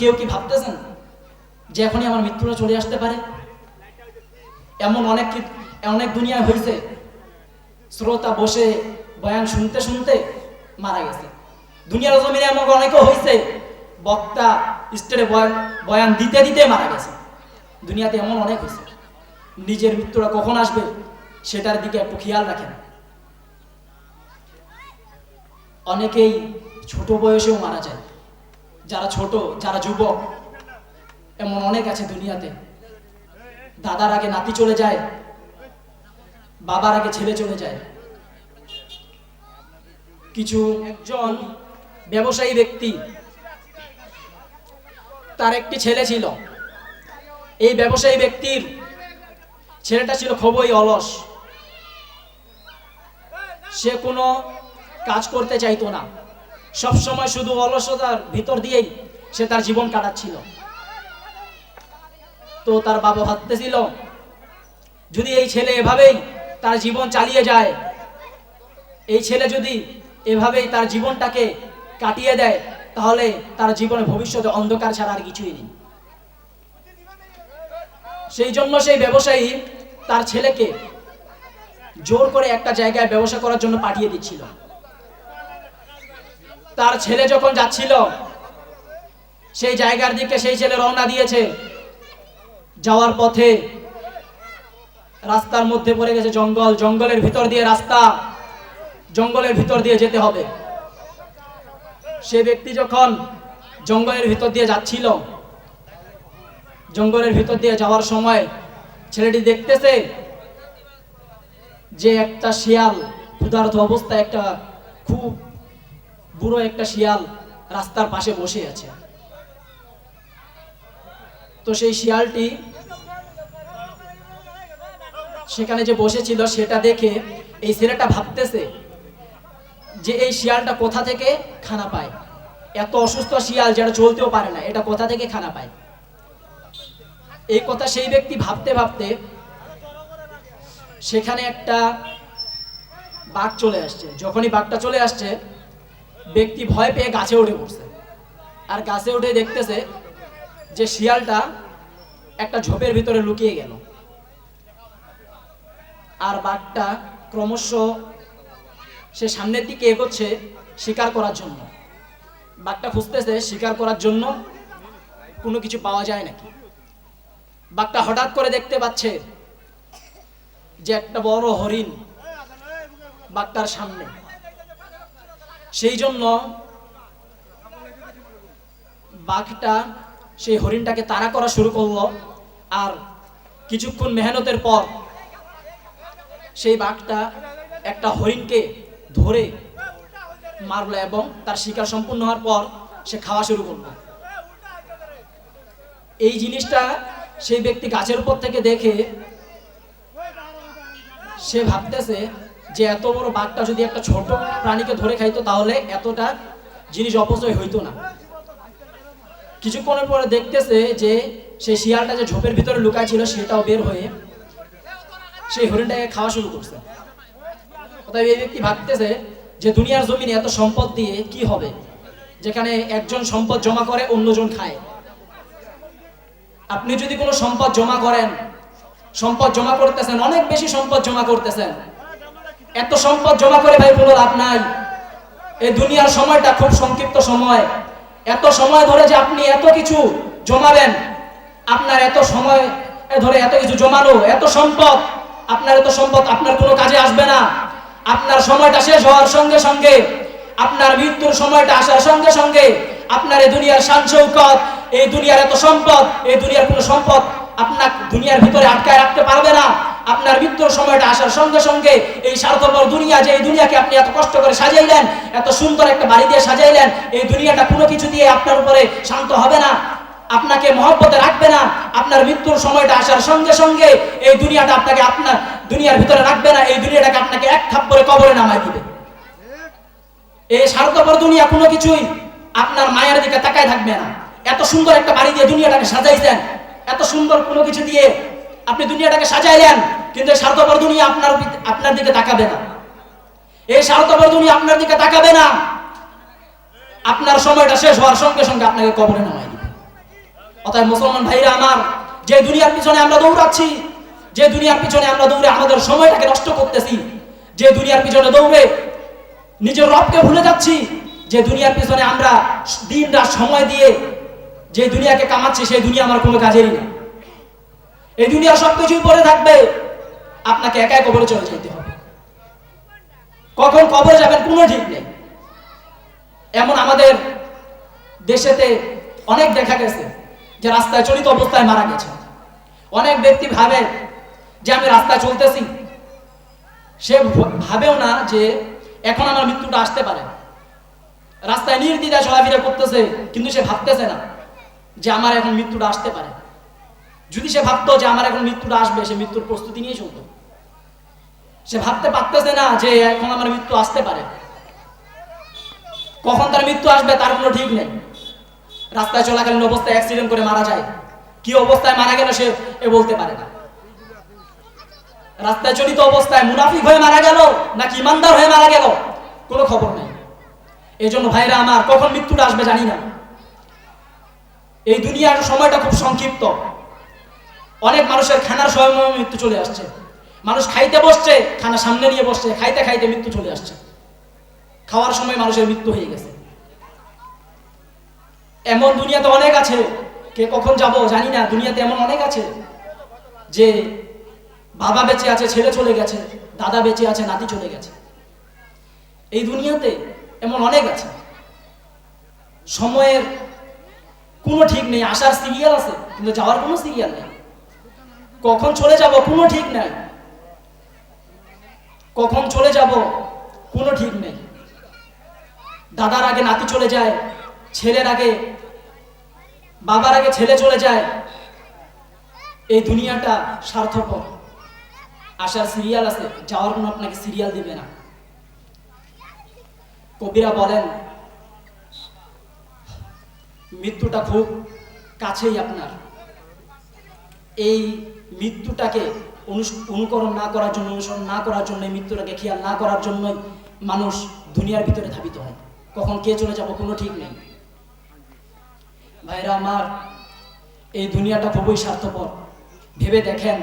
কেউ কি ভাবতেছেন যে এখনই আমার মৃত্যুটা চলে আসতে পারে? এমন অনেক অনেক দুনিয়ায় হয়েছে শ্রোতা বসে বয়ান শুনতে শুনতে মারা গেছে। দুনিয়ার জমিনে এমন অনেকেও হয়েছে বক্তা স্টেটে বয়ান বয়ান দিতে দিতে মারা গেছে। দুনিয়াতে এমন অনেক হয়েছে নিজের মৃত্যুটা কখন আসবে সেটার দিকে একটু খেয়াল রাখেন। অনেকেই ছোট বয়সেও মারা যায়। যারা ছোট, যারা যুবক, এমন অনেক আছে দুনিয়াতে। দাদার আগে নাতি চলে যায়, বাবার আগে ছেলে চলে যায়। কিছু একজন ব্যবসায়ী ব্যক্তি, তার একটি ছেলে ছিল। এই ব্যবসায়ী ব্যক্তির ছেলেটা ছিল খুবই অলস। সে কোনো কাজ করতে চাইতো না। সব সময় শুধু অলসতার ভিতর দিয়েই সে তার জীবন কাটাচ্ছিল। তো তার বাবা ভাবতেছিল, যদি এই ছেলে এভাবেই তার জীবন চালিয়ে যায়, এই ছেলে যদি এভাবেই তার জীবনটাকে কাটিয়ে দেয়, তাহলে তার জীবনে ভবিষ্যতে অন্ধকার ছাড়া আর কিছুই নেই। সেই জন্য সেই ব্যবসায়ী তার ছেলেকে জোর করে একটা জায়গায় ব্যবসা করার জন্য পাঠিয়ে দিচ্ছিল। তার ছেলে যখন যাচ্ছিল, সেই জায়গার দিকে সেই ছেলে রওনা দিয়েছে। যাওয়ার পথে রাস্তার মধ্যে পড়ে গেছে জঙ্গল। জঙ্গলের ভিতর দিয়ে রাস্তা, জঙ্গলের ভিতর দিয়ে যেতে হবে। সে ব্যক্তি যখন জঙ্গলের ভিতর দিয়ে যাচ্ছিল, জঙ্গলের ভিতর দিয়ে যাওয়ার সময় ছেলেটি দেখতেছে যে একটা শিয়াল, ক্ষুধার্ত অবস্থায় একটা খুব বুড়ো একটা শিয়াল রাস্তার পাশে বসে আছে। তো সেই শিয়ালটি সেখানে যে বসেছিল, সেটা দেখে এই ছেলেটা ভাবতেছে যে এই শিয়ালটা কোথা থেকে খানা পায়। এত অসুস্থ শিয়াল যেটা চলতেও পারে না, এটা কোথা থেকে খানা পায়? এই কথা সেই ব্যক্তি ভাবতে ভাবতে সেখানে একটা বাঘ চলে আসছে। যখনই বাঘটা চলে আসছে ব্যক্তি ভয় পেয়ে গাছে উঠে পড়ছে। আর গাছে উঠে দেখতেছে যে শিয়ালটা একটা ঝোপের ভিতরে লুকিয়ে গেল। আর বাঘটা ক্রমশ সে সামনের দিকে এগোচ্ছে শিকার করার জন্য। বাঘটা খুঁজতেছে, শিকার করার জন্য কোনো কিছু পাওয়া যায় নাকি? বাঘটা হঠাৎ করে দেখতে পাচ্ছে যে একটা বড় হরিণ বাঘটার সামনে। সেই জন্য বাঘটা, সেই হরিণটাকে তাড়া করা শুরু করল। আর কিছুক্ষণ মেহনতের পর সেই বাঘটা একটা হরিণকে ধরে মারলো এবং তার শিকার সম্পূর্ণ হওয়ার পর সে খাওয়া শুরু করল। এই জিনিসটা সেই ব্যক্তি গাছের উপর থেকে দেখে সে ভাবতেছে যে এত বড় বাঘটা যদি একটা ছোট প্রাণীকে ধরে খাইতো, তাহলে এতটা জিনিস অপচয় হইতো না। কিছুক্ষণের পরে দেখতেছে যে সেই শিয়ালটা যে ঝোপের ভিতরে লুকায় ছিল, সেটাও বের হয়ে সেই হরিণটাকে খাওয়া শুরু করছে। অতএব এই ব্যক্তি ভাবতেছে যে দুনিয়ার জমিনে এত সম্পদ দিয়ে কি হবে? যেখানে একজন সম্পদ জমা করে, অন্যজন খায়। আপনি যদি কোনো সম্পদ জমা করেন, সম্পদ জমা করতেছেন, অনেক বেশি সম্পদ জমা করতেছেন এত সম্পদ জমা করে ভাই কোনো লাভ নাই। এই দুনিয়ার সময়টা খুব সংক্ষিপ্ত সময়। এত সময় ধরে যে আপনি এত কিছু জমাবেন, আপনার এত সময় ধরে এত কিছু জমানো, এত সম্পদ, আপনার এত সম্পদ আপনার কোনো কাজে আসবে না। আপনার সময়টা শেষ হওয়ার সঙ্গে সঙ্গে, আপনার মৃত্যুর সময়টা আসার সঙ্গে সঙ্গে, আপনার এই দুনিয়ার শান এই দুনিয়ার এত সম্পদ, এই দুনিয়ার কোনো সম্পদ আপনার দুনিয়ার ভিতরে আটকায় রাখতে পারবে না আপনার মৃত্যুর সময়টা আসার সঙ্গে সঙ্গে এই স্বার্থপর দুনিয়া, যে এই দুনিয়াকে আপনি এত কষ্ট করে সাজাইলেন, এত সুন্দর একটা বাড়ি দিয়ে সাজাইলেন, এই দুনিয়াটা কোনো কিছু দিয়ে আপনার উপরে শান্ত হবে না, আপনাকে মহব্বতে রাখবে না, আপনার মৃত্যুর সময়টা আসার সঙ্গে সঙ্গে এই দুনিয়াটা আপনাকে আপনার দুনিয়ার ভিতরে রাখবে না, এই দুনিয়াটাকে আপনাকে এক থাপ্পরে কবরে নামাই দিবে। এই স্বার্থপর দুনিয়া কোনো কিছুই আপনার মায়ের দিকে তাকায় থাকবে না। এত সুন্দর একটা বাড়ি দিয়ে দুনিয়াটাকে সাজাইছেন, এত সুন্দর কোনো কিছু দিয়ে আপনি দুনিয়াটাকে সাজাইলেন কিন্তু স্বার্থপর দুনিয়া আপনার আপনার দিকে তাকাবে না। এই স্বার্থপর দুনিয়া আপনার দিকে তাকাবে না। আপনার সময়টা শেষ হওয়ার সঙ্গে সঙ্গে আপনাকে কবরে নামাই দিবে। অতএব মুসলমান ভাইরা আমার, যে দুনিয়ার পিছনে আমরা দৌড়াচ্ছি, যে দুনিয়ার পিছনে আমরা দৌড়ে আমাদের সময়টাকে নষ্ট করতেছি, যে দুনিয়ার পিছনে দৌড়ে নিজের রবকে ভুলে যাচ্ছি, যে দুনিয়ার পিছনে আমরা দিন রাত সময় দিয়ে যে দুনিয়াকে কামাচ্ছি, সেই দুনিয়া আমার কোনো কাজেরই না এই দুনিয়া সব কিছুই পড়ে থাকবে। আপনাকে একাই কবরে চলে যেতে হবে। কখন কবরে যাবেন কোনো ঠিক নেই। এমন আমাদের দেশেতে অনেক দেখা গেছে যে রাস্তায় চলিত অবস্থায় মারা গেছে। অনেক ব্যক্তি ভাবে যে আমি রাস্তায় চলতেছি। সে ভাবেও না যে এখন আমার মৃত্যুটা আসতে পারে। রাস্তায় নির্দ্বিধায় চলাফেরা করতেছে, কিন্তু সে ভাবতেছে না যে আমার এখন মৃত্যুটা আসতে পারে। যদি সে ভাবতো যে আমার এখন মৃত্যুটা আসবে, সে মৃত্যুর প্রস্তুতি নিয়ে চলতো। সে ভাবতে পারতেছে না যে এখন আমার মৃত্যু আসতে পারে। কখন তার মৃত্যু আসবে তার কোনো ঠিক নেই। রাস্তায় চলাকালীন অবস্থায় অ্যাক্সিডেন্ট করে মারা যায়। কি অবস্থায় মারা গেল সে এ বলতে পারে না। রাস্তায় চলিত অবস্থায় মুনাফিক হয়ে মারা গেল নাকি ইমানদার হয়ে মারা গেল, কোনো খবর নেই। এই জন্য ভাইরা আমার, কখন মৃত্যুটা আসবে জানি না। এই দুনিয়ার সময়টা খুব সংক্ষিপ্ত। অনেক মানুষের খানার সময় মৃত্যু চলে আসছে। মানুষ খাইতে বসছে, খানা সামনে নিয়ে বসছে, খাইতে খাইতে মৃত্যু চলে আসছে। খাওয়ার সময় মানুষের মৃত্যু হয়ে গেছে। এমন দুনিয়াতে অনেক আছে, কে কখন যাব জানি না, দুনিয়াতে এমন অনেক আছে যে বাবা বেঁচে আছে, ছেলে চলে গেছে, দাদা বেঁচে আছে, নাতি চলে গেছে। এই দুনিয়াতে এমন অনেক আছে। সময়ের কোনো ঠিক নেই আসার সিরিয়াল আছে, কিন্তু যাওয়ার কোনো সিরিয়াল নেই। কখন চলে যাব কোনো ঠিক নেই। কখন চলে যাব, কোনো ঠিক নেই। দাদার আগে নাতি চলে যায়, ছেলের আগে, বাবার আগে ছেলে চলে যায়। এই দুনিয়াটা স্বার্থপর। আসার সিরিয়াল আছে, যাওয়ার কোনো আপনাকে সিরিয়াল দিবে না। কবিরা বলেন, মৃত্যুটা খুব কাছেই আপনার। এই মৃত্যুটাকে অনুকরণ না করার জন্য, অনুসরণ না করার জন্য মৃত্যুটাকে খেয়াল না করার জন্যই মানুষ দুনিয়ার ভিতরে ধাবিত হয়। কখন কে চলে যাব কোনো ঠিক নেই। ভাইরা আমার, এই দুনিয়াটা খুবই স্বার্থপর। ভেবে দেখেন,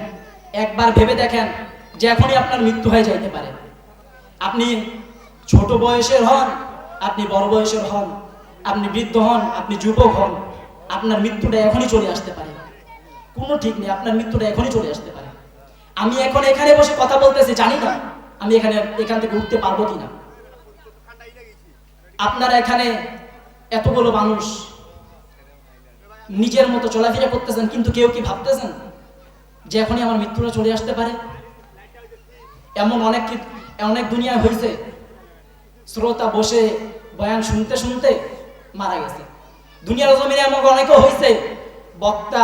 একবার ভেবে দেখেন যে এখনই আপনার মৃত্যু হয়ে যাইতে পারে। আপনি ছোট বয়সের হন, আপনি বড় বয়সের হন, আপনি বৃদ্ধ হন, আপনি যুবক হন, আপনার মৃত্যুটা এখনই চলে আসতে পারে। কোনো ঠিক নেই, আপনার মৃত্যুটা এখনই চলে আসতে পারে। আমি এখন এখানে বসে কথা বলতেছি, জানি না আমি এখানে, এখান থেকে উঠতে পারব কিনা। আপনারা এখানে এতগুলো মানুষ নিজের মতো চলাফেরা করতেছেন, কিন্তু কেউ কি ভাবতেছেন যে এখনই আমার মৃত্যুটা চলে আসতে পারে? এমন অনেক অনেক দুনিয়ায় হয়েছে, শ্রোতা বসে বয়ান শুনতে শুনতে মারা গেছে। দুনিয়ার জমিনে এমন অনেকেও হয়েছে, বক্তা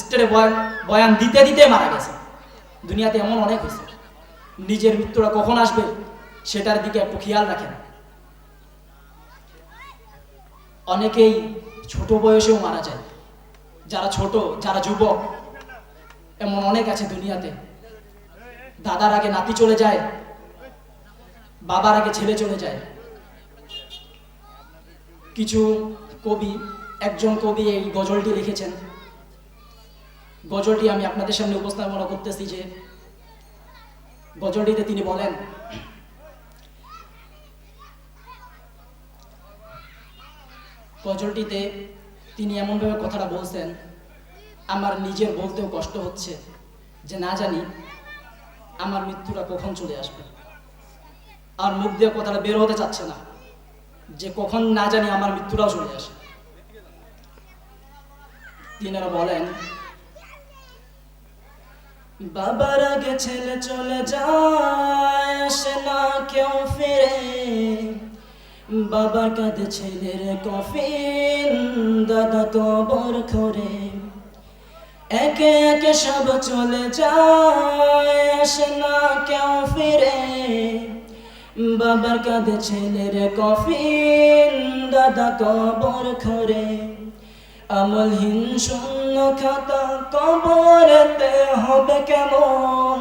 স্টেটে বয়ান বয়ান দিতে দিতে মারা গেছে। দুনিয়াতে এমন অনেক হয়েছে। নিজের মৃত্যুটা কখন আসবে, সেটার দিকে একটু খেয়াল রাখেন। অনেকেই ছোট বয়সেও মারা যায়। যারা ছোট, যারা যুবক, এমন অনেক আছে দুনিয়াতে। দাদার আগে নাতি চলে যায়, বাবার আগে ছেলে চলে যায়। কিছু কবি, একজন কবি এই গজলটি লিখেছেন। গজলটি আমি আপনাদের সামনে উপস্থাপনা করতেছি যে গজলটিতে তিনি বলেন, গজলটিতে তিনি এমনভাবে কথাটা বলছেন, আমার নিজের বলতেও কষ্ট হচ্ছে যে না জানি আমার মৃত্যুটা কখন চলে আসবে। আর মুখ দিয়ে কথাটা বের হতে চাচ্ছে না যে কখন না জানি আমার মৃত্যুটাও চলে আসে। তিনারা বলেন বাবার আগে ছেলে চলে যায়, আসে না কেউ ফিরে। বাবার কাঁধে ছেলের কফিন, দাদা কবর করে একে একে সব চলে যায়, আসে না কেউ ফিরে। বাবার কাঁধে ছেলের কফিন, দাদা কবর করে আমলহীন শূন্য খাতা কবরেতে হবে কেমন?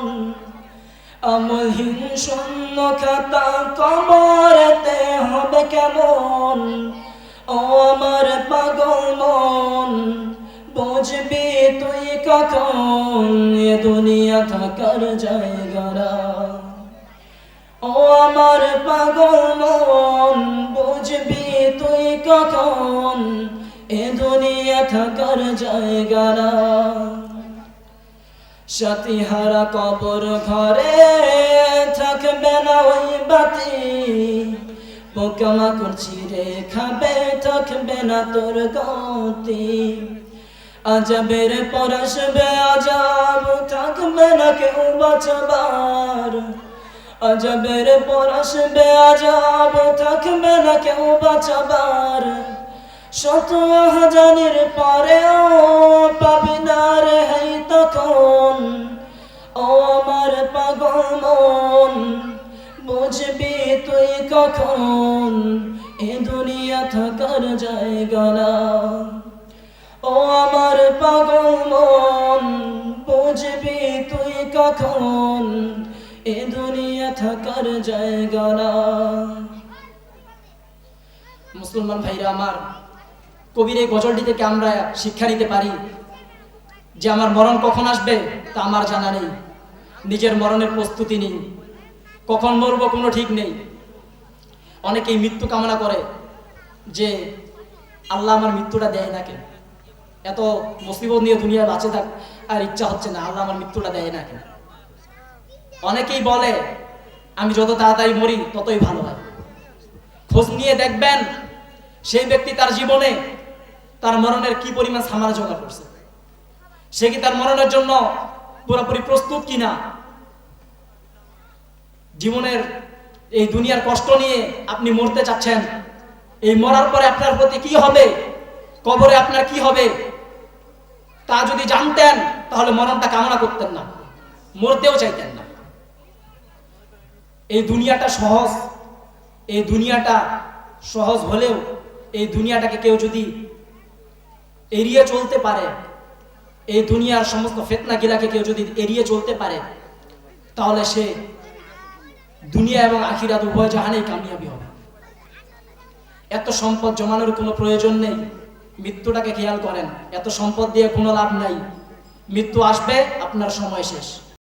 আমলহীন শূন্য খাতা কবরেতে হবে কেমন? ও আমার পাগল মন, বুঝবি তুই কখন এ দুনিয়া থাকার জায়গা ও আমার পাগল মন, বুঝবি তুই কখন এ দুনিয়া থাকার জায়গা না। সাথী কবর ঘরে থাকবে না ওই বাতি। পোকামা করছি রে খাবে, থাকবে না তোর গতি। আজাবের পরশবে আজাব থাকবে না কেউ বাঁচবার। আজাবের পরশবে আজাব থাকবে না কেউ বাঁচবার। শত হাজারের পরেও পাবি না রে হাই তখন। ও আমার পাগল মন, বুঝবি তুই কখন? এ দুনিয়া থাকার জায়গা না। ও আমার পাগল মন, বুঝবি তুই কখন? এ দুনিয়া থাকার জায়গা না। মুসলমান ভাইরা আমার কবির এই গজলটি থেকে আমরা শিক্ষা নিতে পারি যে আমার মরণ কখন আসবে তা আমার জানা নেই। নিজের মরণের প্রস্তুতি নেই। কখন মরবো কোনো ঠিক নেই। অনেকেই মৃত্যু কামনা করে যে আল্লাহ আমার মৃত্যুটা দেয় না কেন? এত মুসিবত নিয়ে দুনিয়ায় বাঁচে থাক আর ইচ্ছা হচ্ছে না, আল্লাহ আমার মৃত্যুটা দেয় না কেন? অনেকেই বলে, আমি যত তাড়াতাড়ি মরি ততই ভালো হয়। খোঁজ নিয়ে দেখবেন, সেই ব্যক্তি তার জীবনে তার মরণের কি পরিমাণ সামার জোগাড় করছে? সে কি তার মরণের জন্য পুরোপুরি প্রস্তুত কিনা? জীবনের এই দুনিয়ার কষ্ট নিয়ে আপনি মরতে চাচ্ছেন। এই মরার পরে আপনার প্রতি কি হবে? কবরে আপনার কি হবে? তা যদি জানতেন, তাহলে মরণটা কামনা করতেন না। মরতেও চাইতেন না। এই দুনিয়াটা সহজ। এই দুনিয়াটা সহজ হলেও, এই দুনিয়াটাকে কেউ যদি এড়িয়ে চলতে পারে। এই দুনিয়ার সমস্ত ফেতনা গিলাকে কেউ যদি এড়িয়ে চলতে পারে, তাহলে সে দুনিয়া এবং আখিরাত উভয় জাহানেই কামিয়াবি হবে। এত সম্পদ জমানোর কোনো প্রয়োজন নেই। মৃত্যুটাকে খেয়াল করেন, এত সম্পদ দিয়ে কোনো লাভ নাই। মৃত্যু আসবে, আপনার সময় শেষ।